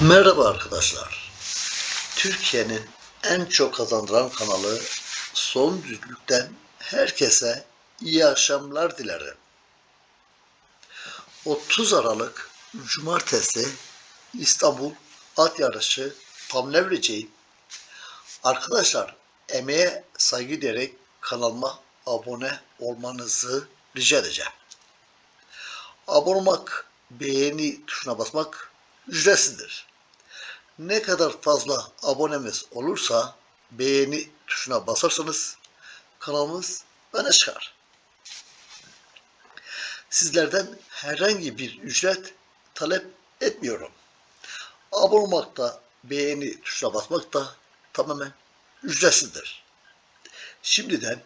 Merhaba arkadaşlar. Türkiye'nin en çok kazandıran kanalı Son Düzlük'ten herkese iyi akşamlar dilerim. 30 Aralık Cumartesi İstanbul At Yarışı tam ne vereceğim? Arkadaşlar emeğe saygı diyerek kanalıma abone olmanızı rica edeceğim. Abone olmak, beğeni tuşuna basmak ücretsizdir. Ne kadar fazla abonemiz olursa beğeni tuşuna basarsanız kanalımız öne çıkar. Sizlerden herhangi bir ücret talep etmiyorum. Abone olmak da beğeni tuşuna basmak da tamamen ücretsizdir. Şimdiden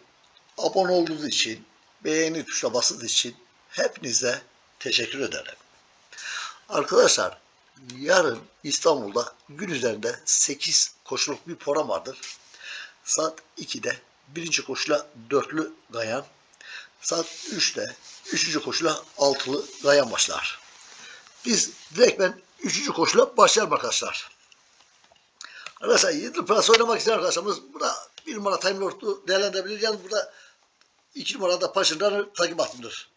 abone olduğunuz için, beğeni tuşuna bastığınız için hepinize teşekkür ederim. Arkadaşlar yarın İstanbul'da gün üzerinde 8 koşuluk bir program vardır. Saat 2'de birinci koşula dörtlü gayan, saat 3'te üçüncü koşula altılı gayan başlar. Biz direkt ben üçüncü koşula başlayalım arkadaşlar. Arkadaşlar 7 plus oynamak isteyen arkadaşlarımız burada bir numara Time Lord'u değerlendirebilir. Yalnız burada iki numarada Paşin'den takip hattındır.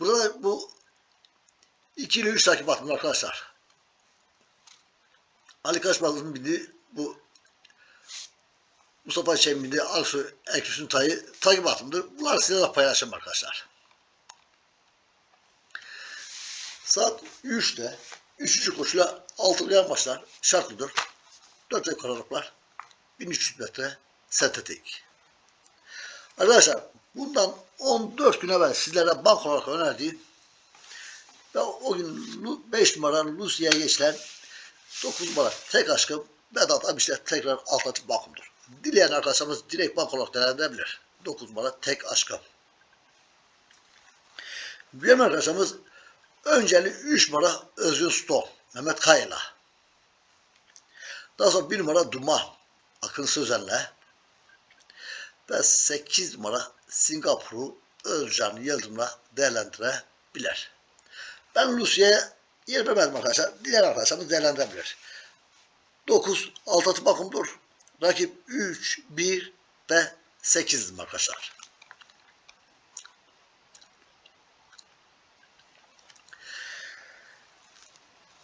Burada da bu 2 ile 3 takip hattım arkadaşlar. Ali Kaçmaz'ın bildiği bu Mustafa Çelik'in bildiği Aksu Eküs'ün tayı takip hattımdır. Bunları size de paylaşacağım arkadaşlar. Saat 3'te 3. koşula 6 yan başlar. Şartlıdır. 4 ay kararlıklar. 1300 metre sentetik. Arkadaşlar bundan 14 gün evvel sizlere bank olarak önerdiğim ve o gün 5 numara Lucy'ye geçilen 9 numara tek aşkım Vedat Abiş'le tekrar alternatif bakımdır. Dileyen arkadaşlarımız direkt bank olarak değerlendirebilir. 9 numara tek aşkım. Bilen arkadaşlarımız önceli 3 numara Özgün Stone, Mehmet Kayla. Daha sonra 1 numara Duman, Akın Sözen'le ve 8 numara Singapur'u Özcan Yıldırım'la değerlendirebilir. Ben Lucy'ye yer vermedim arkadaşlar. Diğer arkadaşlarımız değerlendirebilir. 9 alt atı bakımdır. Rakip 3, 1 ve 8 arkadaşlar.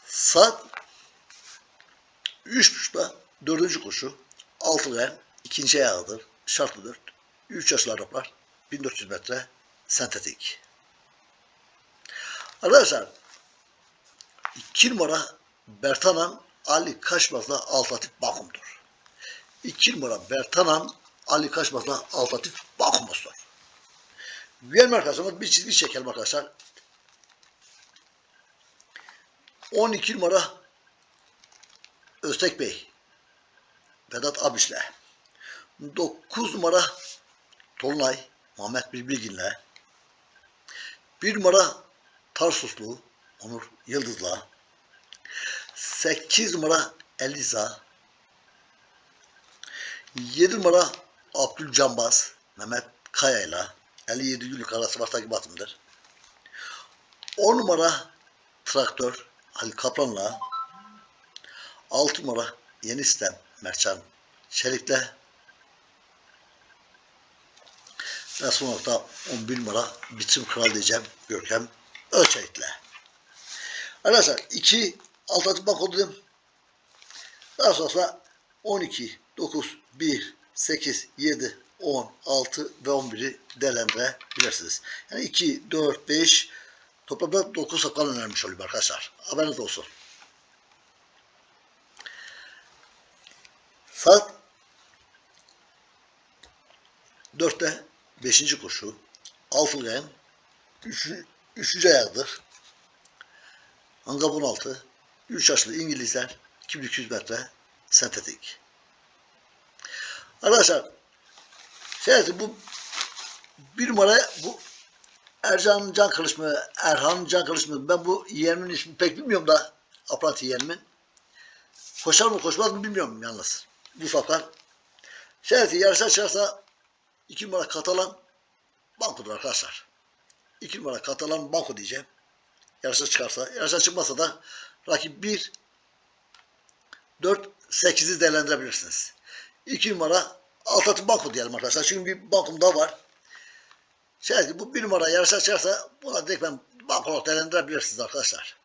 Saat 3.30'da dördüncü koşu. Altı ren ikinci ayağıdır. Şartlı 4. 3 yaşlı Araplar. 1400 metre sentetik. Arkadaşlar 2 numara Bertanan Ali Kaşmaz'la Altatif Bakım'dır. 2 numara Bertanan Ali Kaşmaz'la Altatif Bakım'dır. Gelme arkadaşlar bir çizgi çekelim arkadaşlar. 12 numara Öztek Bey Vedat Abiş'le 9 numara Tolunay Mehmet Bilbilgin'le 1 numara Tarsuslu Onur Yıldız'la. 8 numara Eliza 7 numara Abdülcambaz Mehmet Kaya'yla. 57 günlük arası var takip atımdır. 10 numara Traktör Ali Kaplan'la. 6 numara Yeni Sistem Mertcan Çelik'le. Ve son olarak da 11 numara Bitim Kral diyeceğim Görkem Ölçek'le. Arkadaşlar 2 alternatif bank oldu dedim. Daha sonra 12, 9, 1, 8, 7, 10, 6 ve 11'i değerlendirebilirsiniz. Yani 2, 4, 5 toplamda 9 sakal önermiş oluyor arkadaşlar. Haberiniz olsun. Saat 4'te 5. koşu. Yayın 3. 3. ayağıdır. Angab 16. 3 yaşlı İngilizler 2200 metre sentetik. Arkadaşlar şey bu bir numara bu Ercan Can Kılıç mı? Erhan Can Kılıç mı? Ben bu yeğenimin ismini pek bilmiyorum da Apranti yeğenimin. Koşar mı koşmaz mı bilmiyorum yalnız. Bu safkan. Şey yarışa çıkarsa 2 numara Katalan bankodur arkadaşlar. 2 numara Katalan banko diyeceğim. Yarışa çıkarsa. Yarışa çıkmasa da rakip 1 4, 8'i değerlendirebilirsiniz. 2 numara Altatı Banko diyelim arkadaşlar. Çünkü bir bankom daha var. Şey, bu bir numara yarış açarsa buna direkt ben bank olarak değerlendirebilirsiniz arkadaşlar.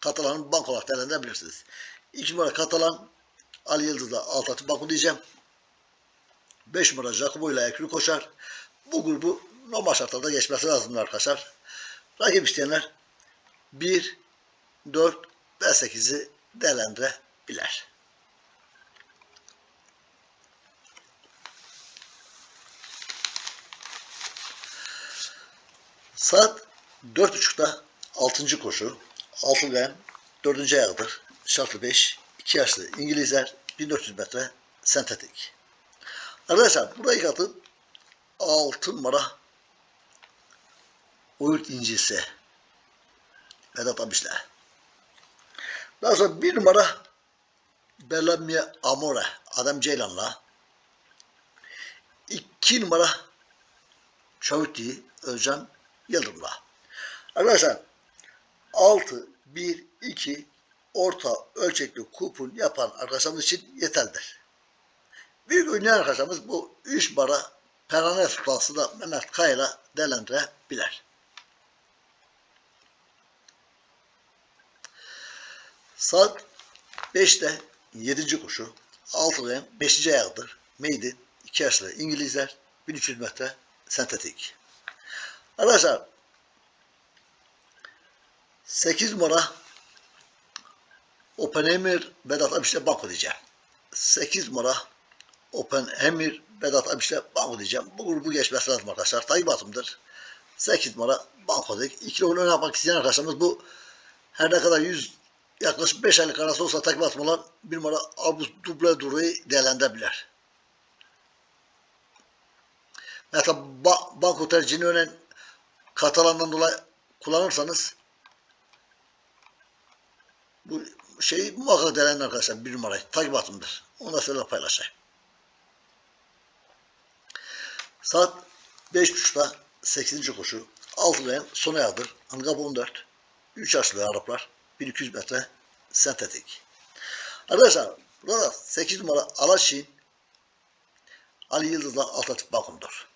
Katalan'ın bank olarak değerlendirebilirsiniz. 2 numara Katalan Ali Yıldız'la Altatı Banko diyeceğim. 5 numara Jacobo ile Ekri koşar. Bu grubu normal şartlarda geçmesi lazım arkadaşlar. Rakip isteyenler 1, 4 ve 8'i değerlendirebilir. Saat 4.30'da 6. koşu. 6 gayen 4. ayağıdır. Şartlı 5. 2 yaşlı İngilizler 1400 metre sentetik. Arkadaşlar burayı katı 6 numara Uyurt incisi. Vedat Abiş'le. Daha sonra bir numara Bellamy Amore Adam Ceylan'la. iki numara Şavuti Özcan Yıldırım'la. Arkadaşlar 6, 1, 2 orta ölçekli kupon yapan arkadaşlarımız için yeterlidir. Büyük oynayan arkadaşlarımız bu 3 bara Perane Sultansı da Mehmet Kaya'yla değerlendirebilir. Saat 5'te 7. koşu. 6 5. ayağıdır. Meydi. 2 yaşlı İngilizler. 1300 metre sentetik. Arkadaşlar 8 numara Open Emir Vedat Abiş'le banko diyeceğim. 8 numara Open Emir Vedat Abiş'le banko diyeceğim. Bu grubu geçmesi lazım arkadaşlar. Tayyip atımdır. 8 numara banko dedik. İkili oyun oynamak isteyen arkadaşlarımız bu her ne kadar 100 yaklaşık 5 aylık arası olsa takip atmalar bir numara Abus Duble Duru'yu değerlendirebilir. Mesela ba banko tercihini önen Katalan'dan dolayı kullanırsanız bu şeyi muhakkak değerlendirin arkadaşlar bir numarayı. Takip atımdır. Onu da şöyle paylaşayım. Saat 5.30'da 8. koşu. 6 gayen son ayağıdır. Angab 14. 3 yaşlı Araplar. 1200 metre sentetik. Arkadaşlar burada 8 numara Alaşin Ali Yıldız'la Altatif Bakum'dur.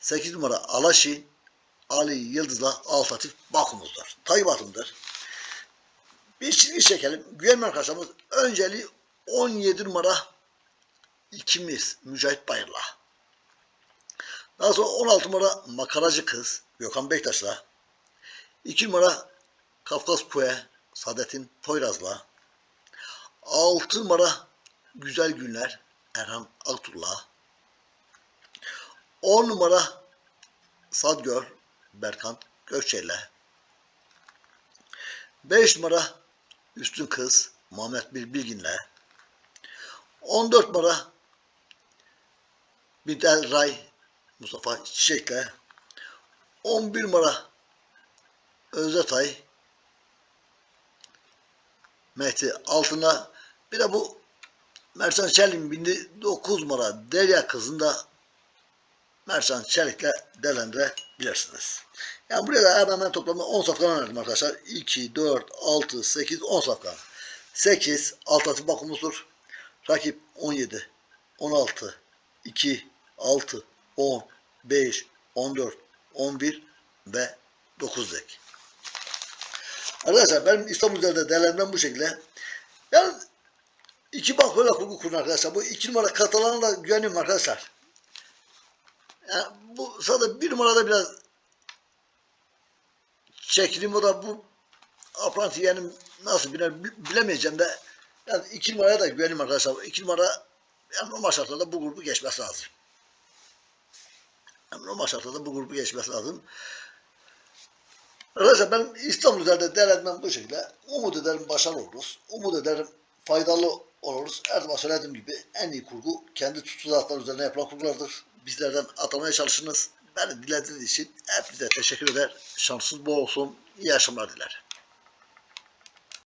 8 numara Alaşin Ali Yıldız'la Altatif Bakum'uzdur. Taybat'ımdır. Bir çizgi çekelim. Güvenme arkadaşlarımız önceliği 17 numara ikimiz Mücahit Bayır'la. Daha sonra 16 numara Makaracı Kız Gökhan Bektaş'la. 2 numara Kafkas Kue Saadettin Poyraz'la 6 numara Güzel Günler Erhan Aktur'la 10 numara Sadgör Berkan Gökçe'yle 5 numara Üstün Kız Muhammed Bir Bilgin'le 14 numara Bidel Ray Mustafa Çiçek'le 11 numara Özatay Mehdi altına bir de bu Mersan Çelik'in bindi 9 numara Derya kızını da Mersan Çelik'le değerlendirebilirsiniz. Yani buraya da hemen toplamda 10 safkan verdim arkadaşlar. 2, 4, 6, 8, 10 safkan. 8, alt atı bakımızdır. Rakip 17, 16, 2, 6, 10, 5, 14, 11 ve 9 dek. Arkadaşlar benim İstanbul üzerinde değerlendirmem bu şekilde. Yani iki bank böyle kurgu kurun arkadaşlar. Bu iki numara Katalan'a da güveniyorum arkadaşlar. Yani bu sadece bir numarada biraz çekilim o da bu apranti yani nasıl bile, bilemeyeceğim de yani iki numaraya da güvenim arkadaşlar. İki numara yani normal şartlarda bu grubu geçmesi lazım. Yani normal şartlarda bu grubu geçmesi lazım. Arkadaşlar ben İstanbul üzerinde değerlendirmem bu şekilde. Umut ederim başarılı oluruz. Umut ederim faydalı oluruz. Her zaman söylediğim gibi en iyi kurgu kendi tutuzatlar üzerine yapılan kurgulardır. Bizlerden atamaya çalışınız. Beni dilediğiniz için hepinize teşekkür eder. Şansınız bol olsun. İyi akşamlar dilerim.